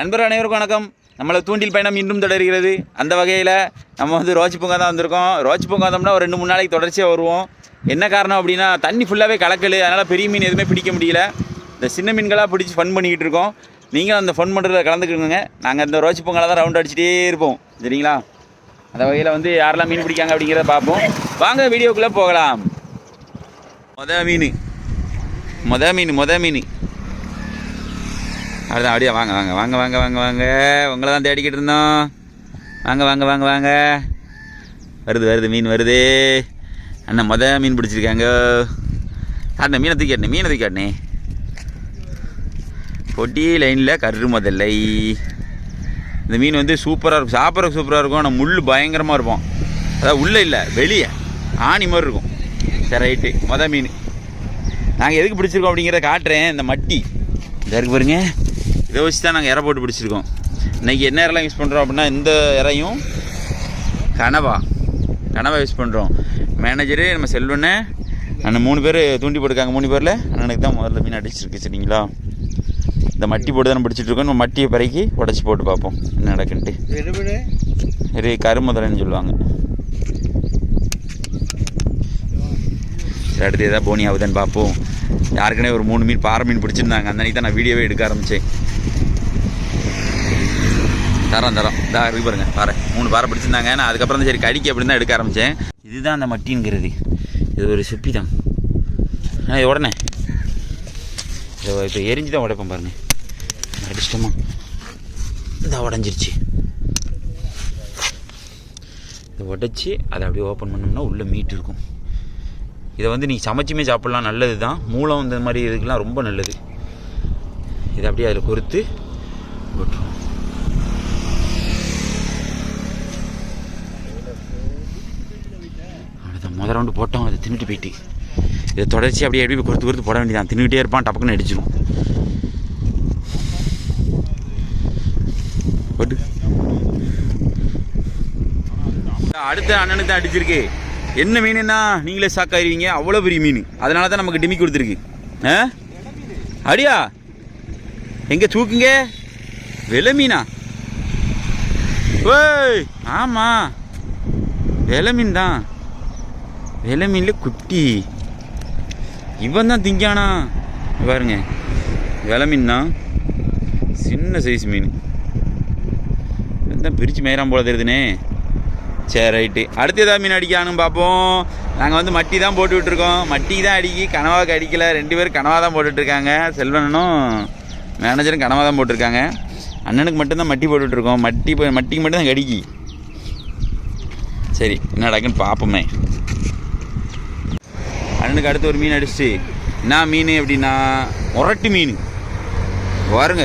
நண்பர் அனைவருக்கும் வணக்கம். நம்மளை தூண்டில் பயணம் இன்றும் தொடர்கிறது. அந்த வகையில் நம்ம வந்து ரோச்சி பூங்கா தான் வந்திருக்கோம். ரோச்சி பூங்கா வந்தோம்னா ஒரு ரெண்டு மூணு நாளைக்கு தொடர்ச்சியாக வருவோம். என்ன காரணம் அப்படின்னா தண்ணி ஃபுல்லாகவே கலக்கல். அதனால் பெரிய மீன் எதுவுமே பிடிக்க முடியல. இந்த சின்ன மீன்களாக பிடிச்சி ஃபன் பண்ணிக்கிட்டு இருக்கோம். நீங்களும் அந்த ஃபன் பண்ணுறதுல கலந்துக்கிடுங்க நாங்கள் இந்த ரோச்சி பூங்கால தான் ரவுண்ட் அடிச்சுட்டே இருப்போம். சரிங்களா? அந்த வகையில் வந்து யாரெல்லாம் மீன் பிடிக்காங்க அப்படிங்கிறத பார்ப்போம். வாங்க வீடியோக்குள்ளே போகலாம். மொத மீன். மொத மீன் மொதல் மீன். அப்படிதான் அப்படியே வாங்க வாங்க வாங்க வாங்க வாங்க வாங்க. உங்களை தான் தேடிக்கிட்டு இருந்தோம். வாங்க வாங்க வாங்க வாங்க. வருது வருது மீன் வருது. அண்ணன் மொத மீன் பிடிச்சிருக்காங்க. அந்த மீனை தூக்கி மீனை தூக்கி பொட்டி லைனில் கரு முதல்லை. இந்த மீன் வந்து சூப்பராக இருக்கும். சாப்பிட்றதுக்கு சூப்பராக இருக்கும். ஆனால் முள் பயங்கரமாக இருக்கும். அதாவது உள்ளே இல்லை வெளியே. ஆணி மாதிரி இருக்கும். சரி ரைட்டு. மொதல் மீன். நாங்கள் எதுக்கு பிடிச்சிருக்கோம் அப்படிங்கிறத காட்டுறேன். இந்த மட்டி. இதாக இருக்கு பாருங்கள் இதை வச்சு தான் நாங்கள் இறை போட்டு பிடிச்சிருக்கோம். இன்றைக்கி என்ன இறலாம் யூஸ் பண்ணுறோம் அப்படின்னா இந்த இறையும் கனவா. கனவா யூஸ் பண்ணுறோம் மேனேஜரு நம்ம செல்வண்ணே அண்ணன் மூணு பேர் தூண்டி போட்டுருக்காங்க மூணு பேரில். அண்ணனுக்கு தான் முதல்ல மீன் அடிச்சிருக்கு சரிங்களா? இந்த மட்டி போட்டு தான் பிடிச்சிட்டு இருக்கோம். நம்ம மட்டியை பிறக்கி உடச்சி போட்டு பார்ப்போம். என்ன நடக்குன்ட்டு. இது கருமுதலைன்னு சொல்லுவாங்க. சரி அடுத்து எதாவது போனி ஆகுதுன்னு பார்ப்போம். யாருக்குனே ஒரு மூணு மீன் பாறை மீன் பிடிச்சிருந்தாங்க. அந்த அன்னைக்கு தான் நான் வீடியோவே எடுக்க ஆரம்பித்தேன் தரம் தரோம். இதாக இருக்கு பாருங்க பாறை மூணு பாறை பிடிச்சிருந்தாங்க. நான் அதுக்கப்புறம் தான் சரி கடிக்க அப்படின்னு தான் எடுக்க ஆரம்பித்தேன் இதுதான் அந்த மட்டிங்கிறது இது ஒரு சிப்பி தான் ஆ இது உடனே. இதை இப்போ எரிஞ்சு தான் உடைப்பேன் பாருங்க. அடிஷ்டமாக இதாக உடஞ்சிருச்சு. இதை உடச்சி அதை அப்படியே ஓப்பன் பண்ணோம்னா உள்ளே மீட் இருக்கும். இதை வந்து நீங்கள் சமைச்சுமே சாப்பிட்லாம். நல்லது தான். மூலம் இந்த மாதிரி இதுக்கெலாம் ரொம்ப நல்லது. இதை அப்படியே அதில் பொறுத்து விட்டுரும் முதல் ரவுண்டு போட்டோம். அதை தின்னுட்டு போயிட்டு. இதை தொடர்ச்சி அப்படியே எப்படி கொடுத்து கொடுத்து போட வேண்டியதான் தின்னுக்கிட்டே இருப்பான் டப்புக்குன்னு அடிச்சிடும் போட்டு. அடுத்த அண்ணனுக்கு தான் அடிச்சிருக்கு. என்ன மீனுன்னா நீங்களே சாக்காயிருவீங்க அவ்வளோ பெரிய மீன். அதனால தான் நமக்கு டிமி கொடுத்துருக்கு. ஆ? அடியா? எங்கே தூக்குங்க? வெலை மீனா? ஓய் ஆமாம் வெலை மீன் தான். வெலை மீனில் குட்டி. இவன் தான் திங்கானா பாருங்க. வெலை மீன் தான் சின்ன சைஸ் மீன். தான் பிரித்து மேயறான் போல தெரியுதுனே. சரி ரைட்டு. அடுத்து ஏதாவது மீன் அடிக்கானும் பார்ப்போம். நாங்கள் வந்து மட்டி தான் போட்டு விட்டுருக்கோம். மட்டி தான் அடிக்கி கனவாவுக்கு அடிக்கல. ரெண்டு பேரும் கனவாக தான் போட்டுட்ருக்காங்க செல்வனனும் மேனேஜரும் கனவாக தான் போட்டிருக்காங்க. அண்ணனுக்கு மட்டும்தான் மட்டி போட்டுட்ருக்கோம் மட்டி மட்டிக்கு மட்டும் தான் கடிக்கி சரி என்ன நடக்குன்னு பார்ப்போமே. அண்ணனுக்கு அடுத்து ஒரு மீன் அடிச்சு என்ன மீன் அப்படின்னா முரட்டு மீன். பாருங்க.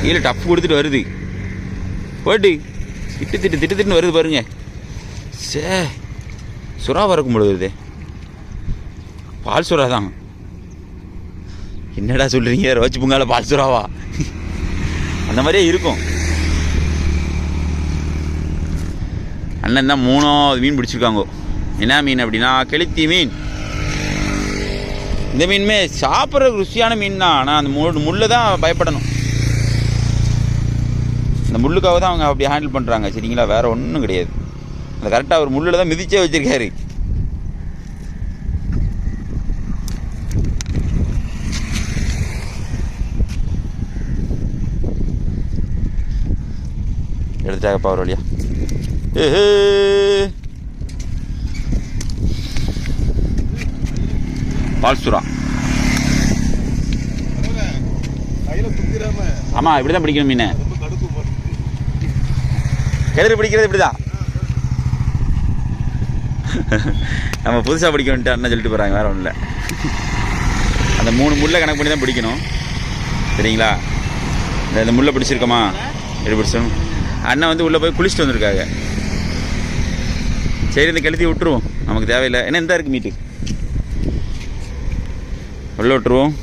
கீழே டப்பு கொடுத்துட்டு வருது. போட்டு திட்டு திட்டு திட்டு திட்டுன்னு வருது பாருங்க. சே சுறா வரக்கும் பொழுது பால் சுறா தான். என்னடா சொல்கிறீங்க ரோச்சு பூங்கால பால் சுறாவா? அந்த மாதிரியே இருக்கும். அண்ணன் தான் மூணாவது மீன் பிடிச்சிருக்காங்க. என்ன மீன் அப்படின்னா கெளுத்தி மீன். இந்த மீனுமே சாப்பிட்ற ருசியான மீன் தான் ஆனால் அந்த முள் முள்ளை தான் பயப்படணும். அந்த முள்ளுக்காக தான் அவங்க அப்படி ஹேண்டில் பண்ணுறாங்க சரிங்களா? வேறு ஒன்றும் கிடையாது. அந்த கரெக்டாக அவர் முள்ளில் தான் மிதிச்சே வச்சுருக்காரு. எடுத்துட்டாங்கப்பா ஒரு வழியா. ஏஹே பால்சுரா. ஆமாம் இப்படி தான் பிடிக்கணும் மீனை. கிணறு பிடிக்கிறது இப்படிதான். நம்ம புதுசாக பிடிக்க அண்ணன் சொல்லிட்டு போகிறாங்க வேற ஒன்றும் இல்லை அந்த மூணு முள்ளை கணக்கு பண்ணி தான் பிடிக்கணும். சரிங்களா? இந்த இந்த முள்ளை பிடிச்சிருக்கோமா? எப்படி பிடிச்சோம் அண்ணன் வந்து உள்ளே போய் குளிச்சுட்டு வந்திருக்காங்க. சரி இந்த கழுத்தி விட்டுருவோம். நமக்கு தேவையில்லை. ஏன்னா இந்த இருக்குது மீட்டு உள்ள விட்டுருவோம்.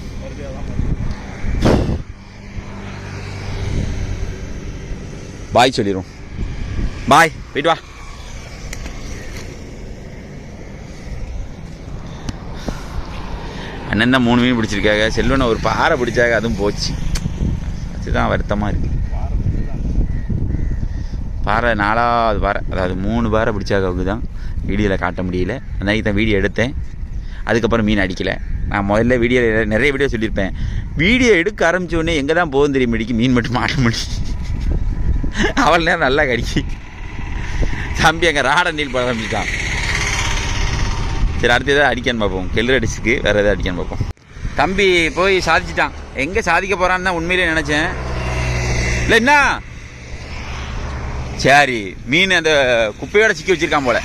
பாய் சொல்லிடுவோம் பாய் போயிட்டு வா. அண்ணன் தான் மூணு மீன் பிடிச்சிருக்காங்க. செல்வனை ஒரு பாறை பிடிச்சாங்க அதுவும் போச்சு. அதுதான் வருத்தமாக இருக்குது பாறை நாலாவது பாறை அதாவது மூணு பாறை பிடிச்சாக்கவுக்கு தான் வீடியோவில் காட்ட முடியல. அன்னைக்கு தான் வீடியோ எடுத்தேன். அதுக்கப்புறம் மீன் அடிக்கலை. நான் முதல்ல வீடியோவில் நிறைய வீடியோ சொல்லியிருப்பேன். வீடியோ எடுக்க ஆரம்பிச்ச உடனே எங்கே தான் போகும் தெரியும் முடிக்கு. மீன் மட்டும் மாட்ட முடியும் அவள் நேரம் நல்லா கடிக்கி. தம்பி அங்கே ராட நீல் போட ஆரம்பிச்சிட்டான் சரி அடுத்து எதாவது அடிக்கான்னு பார்ப்போம். கெல்லு அடிச்சுக்கு வேறு எதாவது அடிக்கான்னு பார்ப்போம். தம்பி போய் சாதிச்சிட்டான். எங்கே சாதிக்க போகிறான்னு தான் உண்மையிலே நினச்சேன். இல்லை என்ன? சரி மீன் அந்த குப்பையோட சிக்கி வச்சிருக்கான் போல.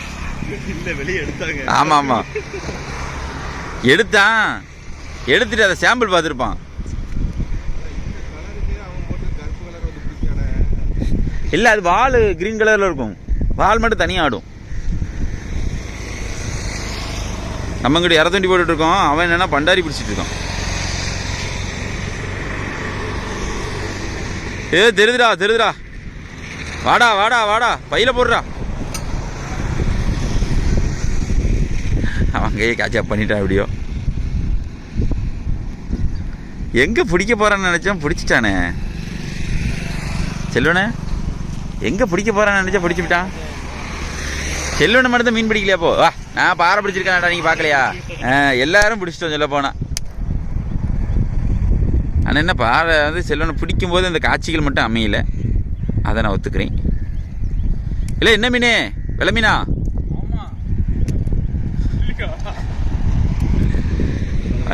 ஆமாம் ஆமாம் எடுத்தான். எடுத்துட்டு அதை சாம்பிள் பார்த்துருப்பான். இல்லை அது வால் க்ரீன் கலரில் இருக்கும். வால் மட்டும் தனியாக ஆடும். நம்ம இங்கிட்ட இரத்தண்டி போட்டுட்டு இருக்கோம் அவன் என்னன்னா பண்டாரி பிடிச்சிட்டு இருக்கான் ஏ தெரிதுடா தெருதுடா வாடா வாடா வாடா. பையில போடுறா. அங்கேயே கேட்சப் பண்ணிட்டான் எப்படியோ. எங்க பிடிக்க போறான்னு நினைச்சேன் பிடிச்சிட்டானே. செல்வனே எங்க பிடிக்க போகிறான்னு நினச்சா பிடிச்சி விட்டான். செல்வனை மட்டும் தான் மீன் பிடிக்கலையா போ வா நான் பாறை பிடிச்சிருக்கேன்டா நீங்கள் பார்க்கலையா? எல்லாரும் பிடிச்சிட்டோம் சொல்ல போனால் ஆனால் என்ன பாறை வந்து செல்வனை பிடிக்கும் போது அந்த காட்சிகள் மட்டும் அமையல. அதை நான் ஒத்துக்கிறேன். இல்லை என்ன மீனே? வெள்ள மீனா ஆமா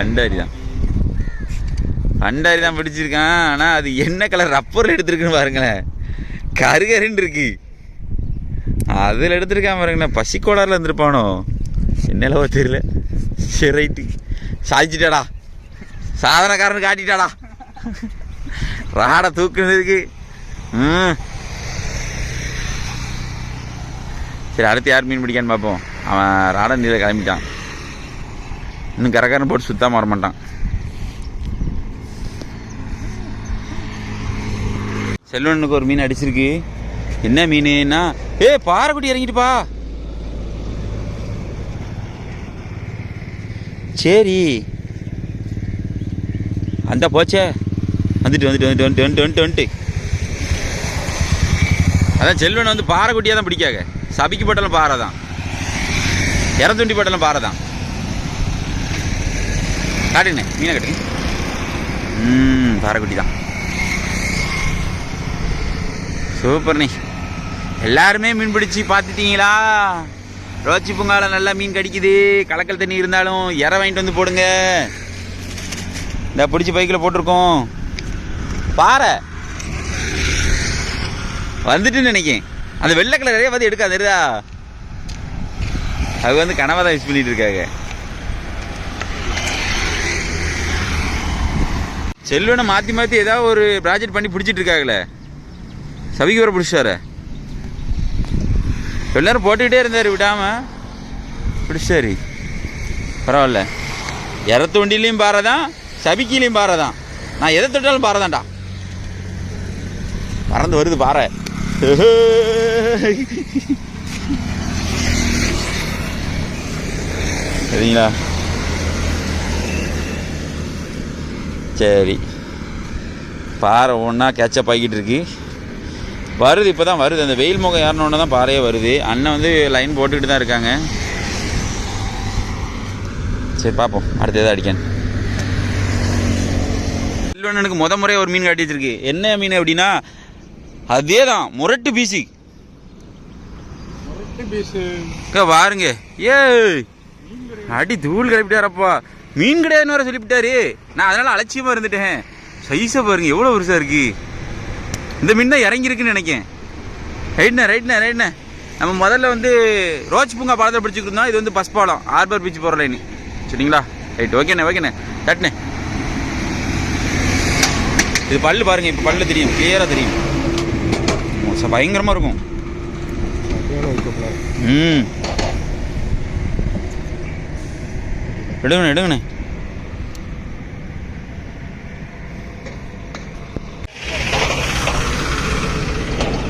அண்டாரி தான். அண்டாரி தான் பிடிச்சிருக்கான். ஆனால் அது என்ன கலர் ரப்பர் எடுத்திருக்குன்னு பாருங்களேன். கருகருன்னு இருக்கு. அதில் எடுத்துருக்கான் பாருங்கண்ணா பசிக்கோளாரில் இருந்திருப்பானோ? என்னெல்லாம் தெரியல. சரி ரைட்டு சாதிச்சிட்டாடா. சாதனக்காரன் காட்டிட்டாடா. ராடை தூக்குனதுக்கு ம். சரி அடுத்து யார் மீன் பிடிக்கான்னு பார்ப்போம். அவன் ராடன் நீரை கிளம்பிட்டான். இன்னும் கரகரன்னு போட்டு சுத்தமாக வர மாட்டான் செல்வனுக்கு ஒரு மீன் அடிச்சிருக்கு. என்ன மீனுன்னா ஏ பாறைக்குட்டி இறங்கிட்டுப்பா சரி. அந்த போச்சே. வந்துட்டு வந்துட்டு வந்துட்டு வந்துட்டு வந்துட்டு வந்துட்டு வந்துட்டு. அதான் செல்வன் வந்து பாறைக்குட்டியாக தான் பிடிக்காங்க சபிக்கு போட்டாலும் பாறை தான் இறந்துண்டி போட்டாலும் பாறை தான் காட்டுங்கண்ணே மீனை காட்டுங்க ம் பாறைக்குட்டி தான். சூப்பர் எல்லாருமே மீன் பிடிச்சி பார்த்துட்டீங்களா? ரோச்சி பூங்கால நல்லா மீன் கடிக்குது. கலக்கல் தண்ணி இருந்தாலும் இறை வாங்கிட்டு வந்து போடுங்க. இந்த பிடிச்சி பைக்கில் போட்டிருக்கோம். பாறை. வந்துட்டுன்னு நினைக்கேன். அந்த வெள்ளை கலர் நிறைய பார்த்து எடுக்காது தெரியுதா? அது வந்து கனவை தான் யூஸ் பண்ணிகிட்டு இருக்காங்க. செல்வனை மாற்றி மாற்றி ஏதாவது ஒரு ப்ராஜெக்ட் பண்ணி பிடிச்சிட்டு இருக்காங்களே. சவிக்கு வர. பிடிச்சாரு எல்லாரும் போட்டுக்கிட்டே இருந்தார் விடாம. பிடிச்சாரு பரவாயில்ல. இறத்து வண்டிலையும் பாறைதான் சபிக்கிலையும் பாறை தான் நான் எதை தொட்டாலும் பாறை தான்டா பறந்து வருது பாறை. சரிங்களா? சரி. பாறை ஒன்றா கேட்சப் ஆகிட்டு இருக்கு. வருது இப்போ தான் வருது. அந்த வெயில் முகம் ஏறினோன்னு தான் பாறையே வருது. அண்ணன் வந்து லைன் போட்டுக்கிட்டு தான் இருக்காங்க. சரி பார்ப்போம். அடுத்து எதாவது அடிக்கணும். செல்வண்ணனுக்கு முத முறையாக ஒரு மீன் காட்டி வச்சிருக்கு என்ன மீன் அப்படின்னா அதே தான் முரட்டு பீசி. பாருங்க. ஏ அடி தூள் கிளப்பிட்டாரப்பா. மீன் கிடையாதுன்னு வர சொல்லிவிட்டாரு. நான் அதனால அலட்சியமா இருந்துட்டேன். சைஸை பாருங்க எவ்வளோ பெருசா இருக்கு. இந்த மீன் தான் இறங்கியிருக்குன்னு நினைக்கேன். ரைட்ண்ணே ரைட்ண்ணே ரைட்ண்ணே நம்ம முதல்ல வந்து ரோச் பூங்கா பாலத்தில் பிடிச்சிக்கிட்டு இருந்தோம். இது வந்து பஸ் பாலம் ஆர்பர் பீச் போகிற லைனு சரிங்களா? ரைட் ஓகேண்ணே ஓகேண்ணே தட்டுண்ணே இது பல்லு பாருங்க இப்போ பல்லு தெரியும் கிளியராக தெரியும். பயங்கரமாக இருக்கும். ம். எடுங்கண்ணே எடுங்கண்ணே.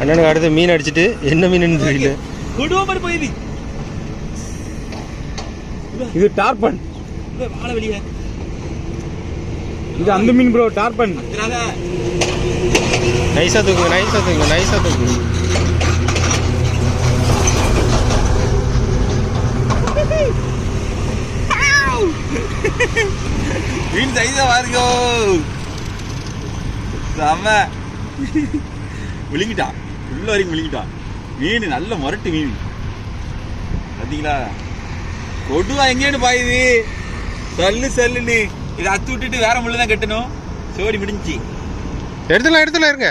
அண்ணனுக்கு அடுத்து மீன் அடிச்சிட்டு என்ன மீன் தெரியல. இது டார்பன். வாழ வெளியே. இது அந்த மீன் ப்ரோ டார்பன். நைஸாக தூக்குங்க நைஸாக தூக்குங்க நைஸாக தூக்குங்க மீன் சைஸா பாருங்க. செம்ம விழுங்கிட்டான் உள்ள வரைக்கும் விழுங்கிட்டான் மீன் நல்ல முரட்டு மீன். பார்த்தீங்களா கொடுவா எங்கேன்னு பாயுது? சல்லு சல்லுன்னு. இதை அத்து விட்டுட்டு வேற முள்ளு தான் கட்டணும். சோடி முடிஞ்சுச்சு. எடுத்துலாம் எடுத்துலாம் இருங்க.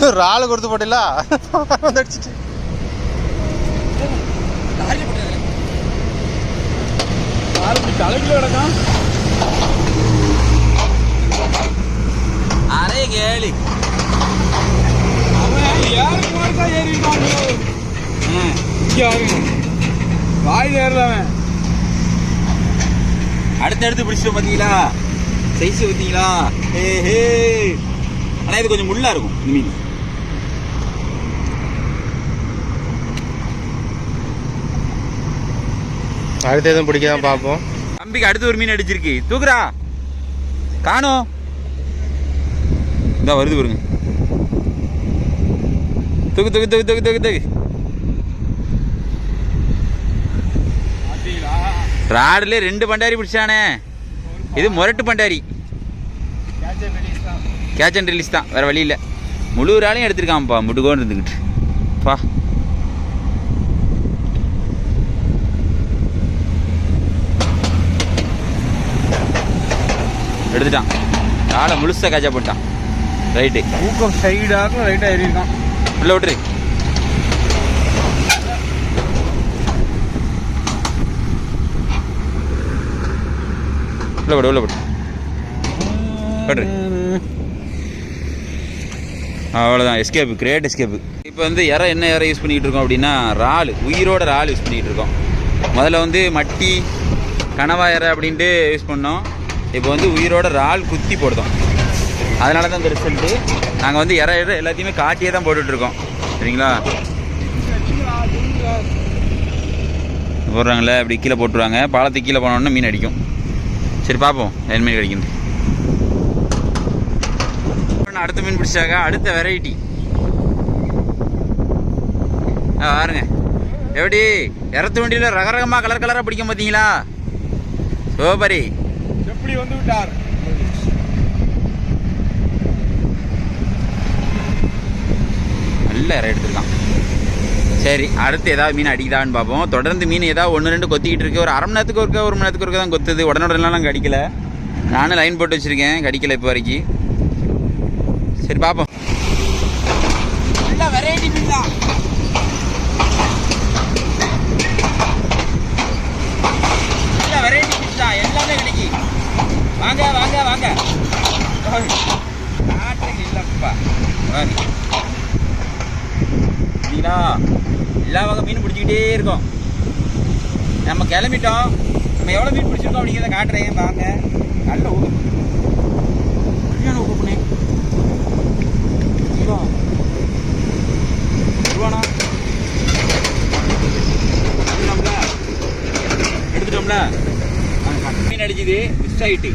உனக்கு ராளு கொடுத்து போட்டில வந்து அடிச்சிட்டு தலைக்கு கிடக்கான் அரே கேளு வாய் ஏறல அவன். அடுத்தடுத்து பிடிச்சிட்டோம் பார்த்தீங்களா சைஸ் பார்த்தீங்களா ஹே ஆனால் இது கொஞ்சம் முள்ளா இருக்கும் இந்த மீன். அடுத்து எதுவும் பிடிக்காதான் பார்ப்போம். தம்பிக்கு அடுத்து ஒரு மீன் அடிச்சிருக்கு. தூக்குறா. காணும் இதான் வருது பாருங்க. தூக்கு தூக்கு தூக்கு தூக்கு தூக்கு தூக்கு. ராடுல ரெண்டு பண்டாரி பிடிச்சானே. இது முரட்டு பண்டாரி. கேட்ச் அண்ட் ரிலீஸ் தான். கேட்ச் அண்ட் ரிலீஸ் தான் வேற வழி இல்லை. முழு ராலையும் எடுத்திருக்கான்ப்பா முட்டுக்கோன்னு இருந்துக்கிட்டு பா. எடுத்துட்டான் ராடை முழுசா காய்ச்சா போட்டான். ரைட்டு ஊக்கம் சைடாக ரைட்டாக ஏறியிருக்கான். உள்ள விட்டுரு. உள்ள விடு உள்ள விடு அவ்வளோதான் எஸ்கேப்பு கிரேட் எஸ்கேப்பு இப்போ வந்து இறை என்ன இறை யூஸ் பண்ணிக்கிட்டு இருக்கோம் அப்படின்னா இறால் உயிரோட இறால் யூஸ் பண்ணிக்கிட்டு இருக்கோம். முதல்ல வந்து மட்டி கனவா இறை அப்படின்ட்டு யூஸ் பண்ணோம். இப்போ வந்து உயிரோட இறால் குத்தி போடுதோம். அதனால தான் இந்த ரிசல்ட்டு நாங்கள் வந்து இற இற எல்லாத்தையுமே காட்டியே தான் போட்டுட்ருக்கோம். சரிங்களா? போடுறாங்களே அப்படி கீழே போட்டுருவாங்க. பாலத்துக்கு கீழே போனோன்னா மீன் அடிக்கும். சரி பார்ப்போம் என்ன மீன் கிடைக்கும் அடுத்த மீன் பிடிச்சாக்கா அடுத்த வெரைட்டி பாருங்க. எப்படி? இறத்து வண்டியில் ரகரகமாக கலர் கலராக பிடிக்கும் பார்த்தீங்களா சோபரி. எப்படி வந்து விட்டார்? நல்ல எடுத்துருக்கான். சரி அடுத்து ஏதாவது மீன் அடிக்குதான்னு பார்ப்போம். தொடர்ந்து மீன் ஏதாவது ஒன்று ரெண்டு கொத்திக்கிட்டு இருக்கு. ஒரு அரை மணி நேரத்துக்கு ஒருக்க ஒரு மணி நேரத்துக்கு ஒருக்க தான் கொத்துது. உடனுடனெலாம் நாங்கள் கடிக்கல. நானும் லைன் போட்டு வச்சுருக்கேன். கடிக்கல இப்போ வரைக்கும். சரி பார்ப்போம். வெரைட்டி மீன் தான் வெரைட்டி ஃபிஷ் தான் எல்லாமே கிடைக்கும் வாங்க வாங்க வாங்க நாட்டுக்கு இல்லைப்பா வாங்க சரிங்களா எல்லா வகை இருக்கோம். நம்ம கிளம்பிட்டோம். நம்ம எவ்வளோ மீன் பிடிச்சிருக்கோம் அப்படிங்கிறத காட்டுறேன். வாங்க. நல்ல ஊக்கம் சரியான ஊக்கம் பண்ணி. ரூபாண்ணா எடுத்துட்டோம்ல? மீன் அடிச்சது மிஸ் ஆகிட்டு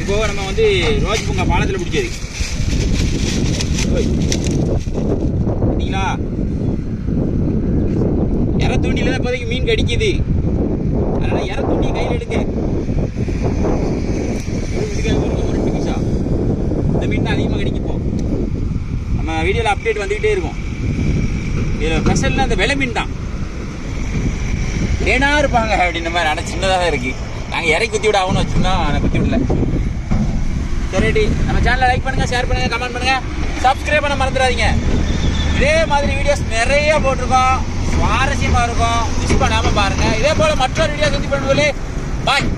இப்போ நம்ம வந்து ரோஜ் பூங்கா பாலத்தில் பிடிச்சது. பார்த்தீங்களா இற தூண்டில தான் இப்போதைக்கு மீன் கடிக்குது. அதனால் இற தூண்டி கையில் எடுங்க. ஒரு இதுக்காக இந்த மீன் தான் அதிகமாக கடிக்கும் நம்ம வீடியோவில் அப்டேட் வந்துக்கிட்டே இருக்கும். இதில் ஸ்பெஷல்னா அந்த விலை மீன் தான். ஏனா இருப்பாங்க அப்படின்ற மாதிரி ஆனால் சின்னதாக தான் இருக்குது நாங்கள் இறக்கி குத்தி விட ஆகணும் வச்சுருந்தா நான் குத்தி விடல. சரி நம்ம சேனலை லைக் பண்ணுங்கள் ஷேர் பண்ணுங்க கமெண்ட் பண்ணுங்கள் சப்ஸ்கிரைப் பண்ண மறந்துடாதீங்க. இதே மாதிரி வீடியோஸ் நிறைய போட்டிருக்கோம். சுவாரஸ்யமா இருக்கும். மிஸ் பண்ணாம பாருங்க. இதே போல மற்றொரு வீடியோ சந்திப்பேன் பாய்